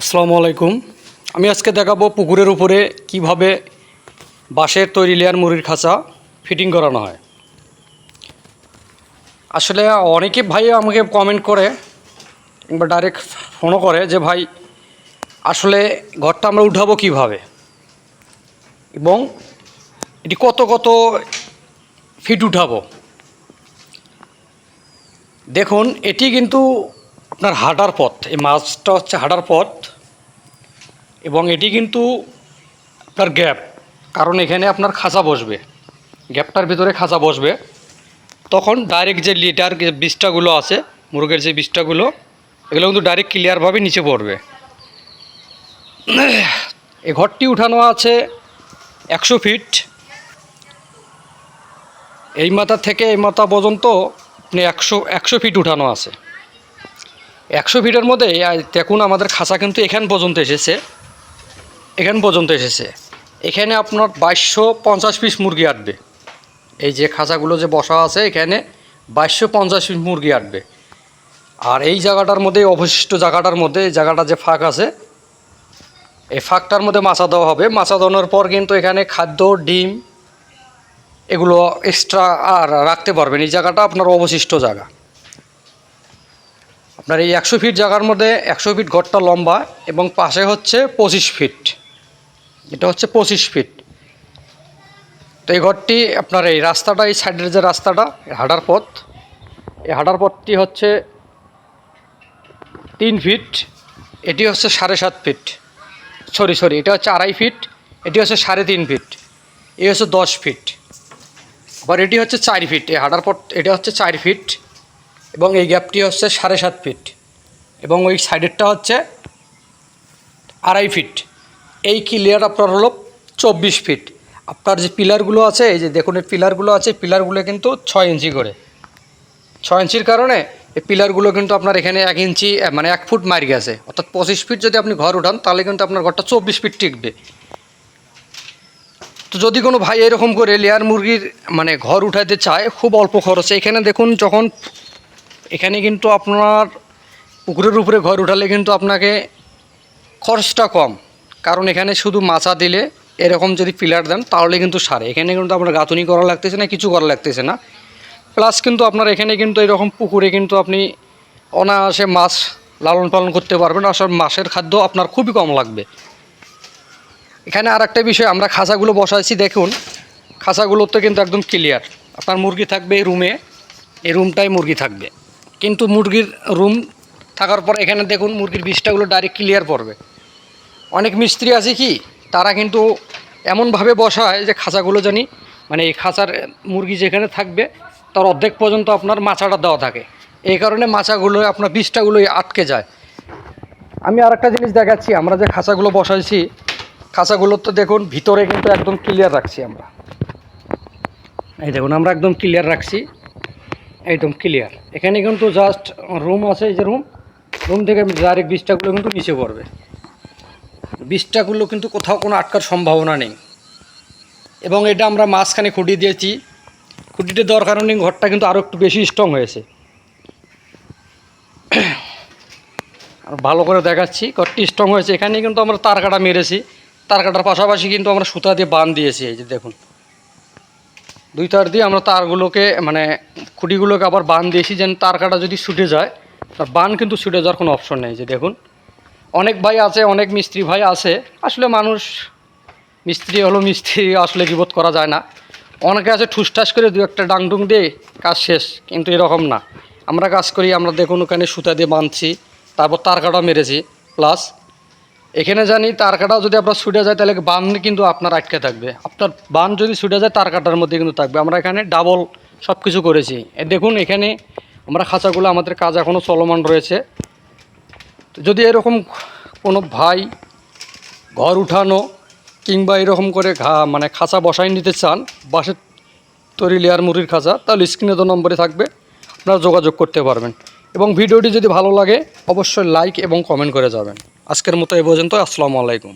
আসসালামু আলাইকুম। আমি আজকে দেখাবো পুকুরের উপরে কীভাবে বাঁশের তৈরি লেয়ার মুড়ির খাঁচা ফিটিং করানো হয়। আসলে অনেকে ভাই আমাকে কমেন্ট করে কিংবা ডাইরেক্ট ফোনও করে যে, ভাই, আসলে ঘরটা আমরা উঠাবো কীভাবে? এবং এটি কত কত ফিট উঠাবো? দেখুন, এটি কিন্তু আপনার হাঁটার পথ। এই মাছটা হচ্ছে হাঁটার পথ। এবং এটি কিন্তু আপনার গ্যাপ, কারণ এখানে আপনার খাঁচা বসবে। গ্যাপটার ভিতরে খাঁচা বসবে। তখন ডাইরেক্ট যে লিটার যে বীজটাগুলো আছে, মুরগের যে বীজটাগুলো, এগুলো কিন্তু ডাইরেক্ট ক্লিয়ারভাবে নিচে পড়বে। এই ঘরটি উঠানো আছে একশো ফিট এই মাথা থেকে এই মাথা পর্যন্ত আপনি একশো একশো ফিট উঠানো আছে। একশো ফিটের মধ্যে দেখুন আমাদের খাঁচা কিন্তু এখান পর্যন্ত এসেছে। এখান পর্যন্ত এসেছে। এখানে আপনার বাইশশো পঞ্চাশ পিস মুরগি আটবে। এই যে খাঁচাগুলো যে বসা আছে, এখানে বাইশশো পঞ্চাশ পিস মুরগি আটবে। আর এই জায়গাটার মধ্যে অবশিষ্ট জায়গাটার মধ্যে, এই জায়গাটা যে ফাঁক আছে, এই ফাঁকটার মধ্যে মাছা দেওয়া হবে। মাছা দেওয়ানোর পর কিন্তু এখানে খাদ্য, ডিম এগুলো এক্সট্রা আর রাখতে পারবেন। এই জায়গাটা আপনার অবশিষ্ট জায়গা। আপনার এই একশো ফিট জায়গার মধ্যে একশো ফিট ঘরটা লম্বা এবং পাশে হচ্ছে পঁচিশ ফিট এটা হচ্ছে পঁচিশ ফিট তো এই ঘরটি আপনার এই রাস্তাটা, এই সাইডের যে রাস্তাটা হাঁটার পথ, এই হাঁটার পথটি হচ্ছে তিন ফিট এটি হচ্ছে সাড়ে সাত ফিট সরি সরি এটা হচ্ছে আড়াই ফিট এটি হচ্ছে সাড়ে তিন ফিট এই হচ্ছে দশ ফিট আবার এটি হচ্ছে চার ফিট এই হাঁটার পথ, এটা হচ্ছে চার ফিট এবং এই গ্যাপটি হচ্ছে সাড়ে সাত ফিট এবং ওই সাইডেরটা হচ্ছে আড়াই ফিট এই ক্লিয়ার আপনার হলো চব্বিশ ফিট আপনার যে পিলারগুলো আছে, এই যে দেখুন, এই পিলারগুলো আছে পিলারগুলো কিন্তু ছয় ইঞ্চি করে। ছয় ইঞ্চির কারণে এই পিলারগুলো কিন্তু আপনার এখানে এক ইঞ্চি মানে এক ফুট মারি গেছে। অর্থাৎ পঁচিশ ফিট যদি আপনি ঘর উঠান, তাহলে কিন্তু আপনার ঘরটা চব্বিশ ফিট টিকবে। তো যদি কোনো ভাই এরকম করে লেয়ার মুরগির মানে ঘর উঠাতে চায়, খুব অল্প খরচে। এখানে দেখুন, যখন এখানে কিন্তু আপনার পুকুরের উপরে ঘর উঠালে কিন্তু আপনাকে খরচটা কম। কারণ এখানে শুধু মাচা দিলে এরকম যদি পিলার দেন, তাহলে কিন্তু সারে। এখানে কিন্তু আপনার গাঁথুনি করা লাগতেছে না, কিছু করা লাগতেছে না। প্লাস কিন্তু আপনার এখানে কিন্তু এরকম পুকুরে কিন্তু আপনি অনায়াসে মাছ লালন পালন করতে পারবেন আসলে মাছের খাদ্য আপনার খুবই কম লাগবে। এখানে আর একটা বিষয়, আমরা খাঁচাগুলো বসাইছি, দেখুন। খাঁচাগুলোতে কিন্তু একদম ক্লিয়ার আপনার মুরগি থাকবে এই রুমে, এই রুমটাই মুরগি থাকবে। কিন্তু মুরগির রুম থাকার পর এখানে দেখুন, মুরগির বিষটাগুলো ডাইরেক্ট ক্লিয়ার পড়বে। অনেক মিস্ত্রি আছে কি, তারা কিন্তু এমনভাবে বসায় যে খাঁচাগুলো জানি মানে এই খাঁচার মুরগি যেখানে থাকবে, তার অর্ধেক পর্যন্ত আপনার মাচাটা দেওয়া থাকে। এই কারণে মাচাগুলো, আপনার বীজটাগুলো আটকে যায়। আমি আর একটা জিনিস দেখাচ্ছি, আমরা যে খাঁচাগুলো বসাইছি, খাঁচাগুলো তো দেখুন ভিতরে কিন্তু একদম ক্লিয়ার রাখছি আমরা। এই দেখুন, আমরা একদম ক্লিয়ার রাখছি, একদম ক্লিয়ার এখানে কিন্তু জাস্ট রুম আছে এই যে রুম রুম থেকে ডাইরেক্ট বীজটাগুলো কিন্তু নিচে পড়বে। বীজটাগুলো কিন্তু কোথাও কোনো আটকার সম্ভাবনা নেই। এবং এটা আমরা মাঝখানে খুঁটি দিয়েছি। খুঁটিতে দেওয়ার কারণে ঘরটা কিন্তু আরও একটু বেশি স্ট্রং হয়েছে। আর ভালো করে দেখাচ্ছি, ঘরটি স্ট্রং হয়েছে। এখানে কিন্তু আমরা তার কাটা মেরেছি। তার কাটার পাশাপাশি কিন্তু আমরা সুতা দিয়ে বান দিয়েছি, এই যে দেখুন। দুই তার দিয়ে আমরা তারগুলোকে মানে খুঁটিগুলোকে আবার বান দিয়েছি যেন তার কাটা যদি ছুটে যায়, তার বান কিন্তু ছুটে যাওয়ার কোনো অপশন নেই যে দেখুন। অনেক ভাই আছে, অনেক মিস্ত্রি ভাই আছে। আসলে মানুষ, মিস্ত্রি হলো মিস্ত্রি, আসলে বিপদ করা যায় না। অনেকে আছে ঠুসঠাস করে দু একটা ডাংডুং দিয়ে কাজ শেষ, কিন্তু এরকম না। আমরা কাজ করি, আমরা দেখুন ওখানে সুতা দিয়ে বাঁধছি, তারপর তার কাটা মেরেছি প্লাস এখানে জানি তার কাটা যদি আপনার ছুটে যায়, তাহলে বান কিন্তু আপনার আটকে থাকবে। আপনার বান যদি ছুটে যায়, তার কাটার মধ্যে কিন্তু থাকবে। আমরা এখানে ডাবল সব কিছু করেছি দেখুন এখানে আমরা খাঁচাগুলো, আমাদের কাজ এখনও চলমান রয়েছে। যদি এরকম কোনো ভাই ঘর উঠানো কিংবা এরকম করে ঘা মানে খাঁচা বসাই নিতে চান বাসের তৈরি লেয়ার মুড়ির খাঁচা, তাহলে স্ক্রিনে তো নম্বরে থাকবে, আপনারা যোগাযোগ করতে পারবেন। এবং ভিডিওটি যদি ভালো লাগে, অবশ্যই লাইক এবং কমেন্ট করে যাবেন। আজকের মতো এ পর্যন্ত, আসসালামু আলাইকুম।